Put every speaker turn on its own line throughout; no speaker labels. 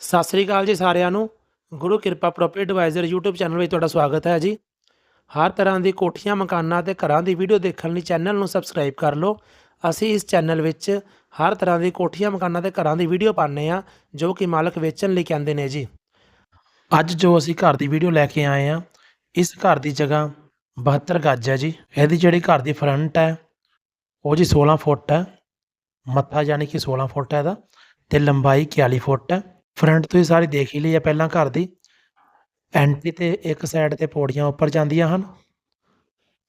ਸਤਿ ਸ੍ਰੀ ਅਕਾਲ ਜੀ ਸਾਰਿਆਂ ਨੂੰ। ਗੁਰੂ ਕਿਰਪਾ ਪ੍ਰੋਪਰਟੀ ਐਡਵਾਈਜ਼ਰ YouTube ਚੈਨਲ ਵਿੱਚ ਤੁਹਾਡਾ ਸਵਾਗਤ ਹੈ ਜੀ। ਹਰ ਤਰ੍ਹਾਂ ਦੀ ਕੋਠੀਆਂ, ਮਕਾਨਾਂ ਤੇ ਘਰਾਂ ਦੀ ਵੀਡੀਓ ਦੇਖਣ ਲਈ ਚੈਨਲ ਨੂੰ ਸਬਸਕ੍ਰਾਈਬ ਕਰ ਲਓ। ਅਸੀਂ ਇਸ ਚੈਨਲ ਵਿੱਚ ਹਰ ਤਰ੍ਹਾਂ ਦੀ ਕੋਠੀਆਂ, ਮਕਾਨਾਂ ਤੇ ਘਰਾਂ ਦੀ ਵੀਡੀਓ ਪਾਉਂਦੇ ਆ ਜੋ ਕਿ ਮਾਲਕ ਵੇਚਣ ਲਈ ਕਹਿੰਦੇ ਨੇ ਜੀ। ਅੱਜ ਜੋ ਅਸੀਂ ਘਰ ਦੀ ਵੀਡੀਓ ਲੈ ਕੇ ਆਏ ਆ ਇਸ ਘਰ ਦੀ ਜਗ੍ਹਾ 72 ਗੱਜ ਹੈ ਜੀ। ਇਹਦੀ ਜਿਹੜੀ ਘਰ ਦੀ ਫਰੰਟ ਹੈ, ਉਹ ਜੀ 16 ਫੁੱਟ ਹੈ। ਮੱਥਾ ਯਾਨੀ ਕਿ 16 ਫੁੱਟ ਹੈ ਇਹਦਾ ਤੇ ਲੰਬਾਈ 41 ਫੁੱਟ ਹੈ। ਫਰੰਟ ਤੁਸੀਂ ਸਾਰੀ ਦੇਖ ਹੀ ਲਈ ਹੈ ਪਹਿਲਾਂ ਘਰ ਦੀ। ਐਂਟਰੀ ਤੇ ਇੱਕ ਸਾਈਡ ਤੇ ਪੌੜੀਆਂ ਉੱਪਰ ਜਾਂਦੀਆਂ ਹਨ।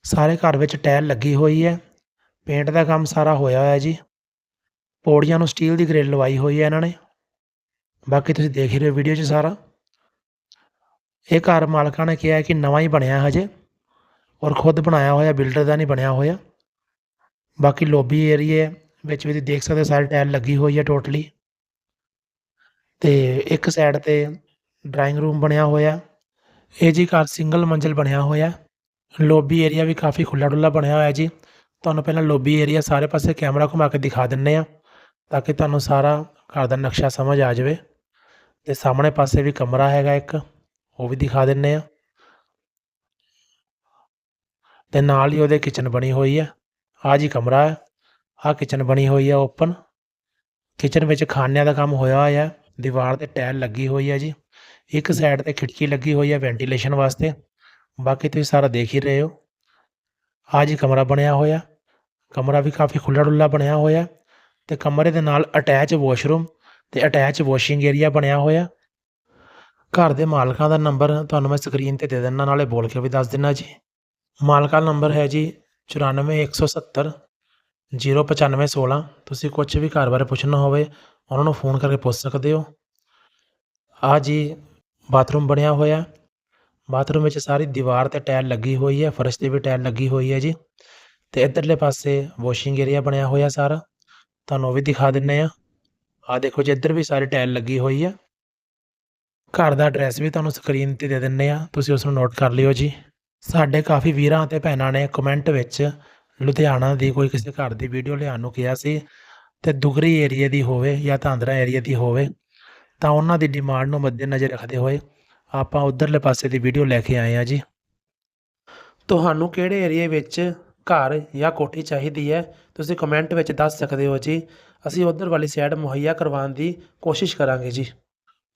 ਸਾਰੇ ਘਰ ਵਿੱਚ ਟਾਇਲ ਲੱਗੀ ਹੋਈ ਹੈ। ਪੇਂਟ ਦਾ ਕੰਮ ਸਾਰਾ ਹੋਇਆ ਹੋਇਆ ਜੀ। ਪੌੜੀਆਂ ਨੂੰ ਸਟੀਲ ਦੀ ਗ੍ਰਿਲ ਲਵਾਈ ਹੋਈ ਹੈ ਇਹਨਾਂ ਨੇ। ਬਾਕੀ ਤੁਸੀਂ ਦੇਖ ਹੀ ਰਹੇ ਹੋ ਵੀਡੀਓ 'ਚ ਸਾਰਾ। ਇਹ ਘਰ ਮਾਲਕਾਂ ਨੇ ਕਿਹਾ ਕਿ ਨਵਾਂ ਹੀ ਬਣਿਆ ਹਜੇ। ਔਰ ਖੁਦ ਬਣਾਇਆ ਹੋਇਆ ਬਿਲਡਰ ਦਾ ਨਹੀਂ ਬਣਿਆ ਹੋਇਆ। ਬਾਕੀ ਲੋਬੀ ਏਰੀਏ ਵਿੱਚ ਵੀ ਤੁਸੀਂ ਦੇਖ ਸਕਦੇ ਹੋ, ਸਾਰੀ ਟਾਇਲ ਲੱਗੀ ਹੋਈ ਹੈ ਟੋਟਲੀ ਤੇ ਇੱਕ ਸਾਈਡ ਤੇ ਡਰਾਇੰਗ ਰੂਮ ਬਣਿਆ ਹੋਇਆ। ਇਹ ਜੀ ਘਰ ਸਿੰਗਲ ਮੰਜ਼ਿਲ ਬਣਿਆ ਹੋਇਆ। ਲੋਬੀ ਏਰੀਆ ਵੀ ਕਾਫੀ ਖੁੱਲਾ ਡੁੱਲਾ ਬਣਿਆ ਹੋਇਆ ਜੀ। ਤੁਹਾਨੂੰ ਪਹਿਲਾਂ ਲੋਬੀ ਏਰੀਆ ਸਾਰੇ ਪਾਸੇ ਕੈਮਰਾ ਘੁਮਾ ਕੇ ਦਿਖਾ ਦਿੰਨੇ ਆ ਤਾਂ ਕਿ ਤੁਹਾਨੂੰ ਸਾਰਾ ਘਰ ਦਾ ਨਕਸ਼ਾ ਸਮਝ ਆ ਜਾਵੇ। ਤੇ ਸਾਹਮਣੇ ਪਾਸੇ ਵੀ ਕਮਰਾ ਹੈਗਾ ਇੱਕ, ਉਹ ਵੀ ਦਿਖਾ ਦਿੰਨੇ ਆ ਤੇ ਨਾਲ ਹੀ ਉਹਦੇ ਕਿਚਨ ਬਣੀ ਹੋਈ ਹੈ। ਆ ਜੀ ਕਮਰਾ ਹੈ। ਆ ਕਿਚਨ ਬਣੀ ਹੋਈ ਹੈ ਓਪਨ ਕਿਚਨ ਵਿੱਚ ਖਾਣਿਆਂ ਦਾ ਕੰਮ ਹੋਇਆ ਹੋਇਆ। ਦੀਵਾਰ ਤੇ ਟਾਇਲ ਲੱਗੀ ਹੋਈ ਹੈ ਜੀ। ਇੱਕ ਸਾਈਡ ਤੇ ਖਿੜਕੀ ਲੱਗੀ ਹੋਈ ਹੈ ਵੈਂਟੀਲੇਸ਼ਨ ਵਾਸਤੇ। ਬਾਕੀ ਤੁਸੀਂ ਸਾਰਾ ਦੇਖ ਹੀ ਰਹੇ ਹੋ। ਆ ਜੀ ਕਮਰਾ ਬਣਿਆ ਹੋਇਆ। ਕਮਰਾ ਵੀ ਕਾਫੀ ਖੁੱਲਾ ਡੁੱਲਾ ਬਣਿਆ ਹੋਇਆ। ਤੇ ਕਮਰੇ ਦੇ ਨਾਲ ਅਟੈਚ ਵਾਸ਼ਰੂਮ ਤੇ ਅਟੈਚ ਵਾਸ਼ਿੰਗ ਏਰੀਆ ਬਣਿਆ ਹੋਇਆ। ਘਰ ਦੇ ਮਾਲਕਾਂ ਦਾ ਨੰਬਰ ਤੁਹਾਨੂੰ ਮੈਂ ਸਕਰੀਨ ਤੇ ਦੇ ਦਿੰਦਾ, ਨਾਲੇ ਬੋਲ ਕੇ ਵੀ ਦੱਸ ਦਿੰਦਾ ਜੀ। ਮਾਲਕਾਂ ਦਾ ਨੰਬਰ ਹੈ ਜੀ 94170 09516 ਤੁਸੀਂ ਕੁਝ ਵੀ ਘਰ ਬਾਰੇ ਪੁੱਛਣਾ ਹੋਵੇ, ਉਹਨਾਂ ਨੂੰ ਫੋਨ ਕਰਕੇ ਪੁੱਛ ਸਕਦੇ ਹੋ। ਆ ਜੀ, ਬਾਥਰੂਮ ਬਣਿਆ ਹੋਇਆ। ਬਾਥਰੂਮ ਵਿੱਚ ਸਾਰੀ ਦੀਵਾਰ ਤੇ ਟਾਇਲ ਲੱਗੀ ਹੋਈ ਹੈ, ਫਰਸ਼ ਤੇ ਵੀ ਟਾਇਲ ਲੱਗੀ ਹੋਈ ਹੈ ਜੀ। ਤੇ ਇਧਰਲੇ ਪਾਸੇ ਵਾਸ਼ਿੰਗ ਏਰੀਆ ਬਣਿਆ ਹੋਇਆ ਸਾਰਾ। ਤੁਹਾਨੂੰ ਉਹ ਵੀ ਦਿਖਾ ਦਿੰਨੇ ਆ ਆ ਦੇਖੋ ਜੀ, ਇੱਧਰ ਵੀ ਸਾਰੀ ਟਾਇਲ ਲੱਗੀ ਹੋਈ ਹੈ। ਘਰ ਦਾ ਐਡਰੈਸ ਵੀ ਤੁਹਾਨੂੰ ਸਕਰੀਨ ਤੇ ਦੇ ਦਿੰਨੇ ਆ ਤੁਸੀਂ ਉਸ ਨੂੰ ਨੋਟ ਕਰ ਲਿਓ ਜੀ। ਸਾਡੇ ਕਾਫੀ ਵੀਰਾਂ ਅਤੇ ਭੈਣਾਂ ਨੇ ਕਮੈਂਟ ਵਿੱਚ ਲੁਧਿਆਣਾ ਦੀ ਕੋਈ ਕਿਸੇ ਘਰ ਦੀ ਵੀਡੀਓ ਲਿਆਉਣ ਨੂੰ ਕਿਹਾ ਸੀ ਤੇ ਦੁਗਰੀ ਏਰੀਆ ਦੀ ਹੋਵੇ ਜਾਂ ਧਾਂਦਰਾ ਏਰੀਆ ਦੀ ਹੋਵੇ, ਤਾਂ ਉਹਨਾਂ ਦੀ ਡਿਮਾਂਡ ਨੂੰ ਮੱਦੇਨਜ਼ਰ ਰੱਖਦੇ ਹੋਏ ਆਪਾਂ ਉਧਰਲੇ ਪਾਸੇ ਦੀ ਵੀਡੀਓ ਲੈ ਕੇ ਆਏ ਆ ਜੀ। ਤੁਹਾਨੂੰ ਕਿਹੜੇ ਏਰੀਆ ਵਿੱਚ ਘਰ ਜਾਂ ਕੋਠੀ ਚਾਹੀਦੀ ਹੈ, ਤੁਸੀਂ ਕਮੈਂਟ ਵਿੱਚ ਦੱਸ ਸਕਦੇ ਹੋ ਜੀ। ਅਸੀਂ ਉਧਰ ਵਾਲੀ ਸਾਈਡ ਮੁਹੱਈਆ ਕਰਵਾਉਣ ਦੀ ਕੋਸ਼ਿਸ਼ ਕਰਾਂਗੇ ਜੀ।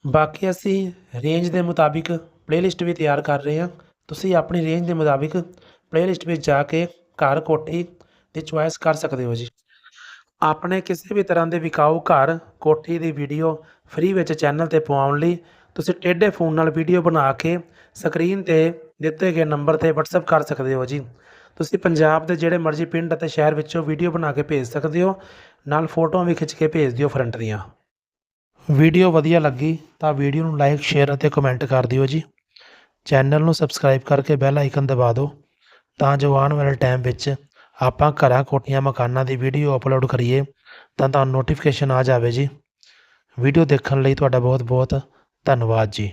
ਬਾਕੀ ਅਸੀਂ ਰੇਂਜ ਦੇ ਮੁਤਾਬਿਕ ਪਲੇਲਿਸਟ ਵੀ ਤਿਆਰ ਕਰ ਰਹੇ ਹਾਂ। ਤੁਸੀਂ ਆਪਣੀ ਰੇਂਜ ਦੇ ਮੁਤਾਬਿਕ ਪਲੇਲਿਸਟ ਵਿੱਚ ਜਾ ਕੇ ਘਰ ਕੋਠੀ ਦੀ ਚੁਆਇਸ ਕਰ ਸਕਦੇ ਹੋ ਜੀ। ਆਪਣੇ ਕਿਸੇ ਵੀ ਤਰ੍ਹਾਂ ਦੇ ਵਿਕਾਊ ਘਰ, ਕੋਠੀ ਦੀ ਵੀਡੀਓ ਫ੍ਰੀ ਵਿੱਚ ਚੈਨਲ ਤੇ ਪਵਾਉਣ ਲਈ ਤੁਸੀਂ ਟੇਢੇ ਫੋਨ ਨਾਲ ਵੀਡੀਓ ਬਣਾ ਕੇ ਸਕਰੀਨ ਤੇ ਦਿੱਤੇ ਗਏ ਨੰਬਰ ਤੇ WhatsApp ਕਰ ਸਕਦੇ ਹੋ ਜੀ। ਤੁਸੀਂ ਪੰਜਾਬ ਦੇ ਜਿਹੜੇ ਮਰਜ਼ੀ ਪਿੰਡ ਅਤੇ ਸ਼ਹਿਰ ਵਿੱਚੋਂ ਵੀਡੀਓ ਬਣਾ ਕੇ ਭੇਜ ਸਕਦੇ ਹੋ, ਨਾਲ ਫੋਟੋਆਂ ਵੀ ਖਿੱਚ ਕੇ ਭੇਜ ਦਿਓ ਫਰੰਟ ਦੀਆਂ। ਵੀਡੀਓ ਵਧੀਆ ਲੱਗੀ ਤਾਂ ਵੀਡੀਓ ਨੂੰ ਲਾਈਕ ਸ਼ੇਅਰ ਅਤੇ ਕਮੈਂਟ ਕਰ ਦਿਓ ਜੀ। ਚੈਨਲ ਨੂੰ ਸਬਸਕ੍ਰਾਈਬ ਕਰਕੇ ਬੈਲ ਆਈਕਨ ਦਬਾ ਦਿਓ। ਤਾਂ ਜੋ ਆਉਣ ਵਾਲੇ ਟਾਈਮ ਵਿੱਚ ਆਪਾਂ ਘਰਾਂ ਕੋਠੀਆਂ ਮਕਾਨਾਂ ਦੀ ਵੀਡੀਓ ਅਪਲੋਡ ਕਰੀਏ ਤਾਂ ਤੁਹਾਨੂੰ ਨੋਟੀਫਿਕੇਸ਼ਨ ਆ ਜਾਵੇ ਜੀ। ਵੀਡੀਓ ਦੇਖਣ ਲਈ ਤੁਹਾਡਾ ਬਹੁਤ ਬਹੁਤ ਧੰਨਵਾਦ ਜੀ।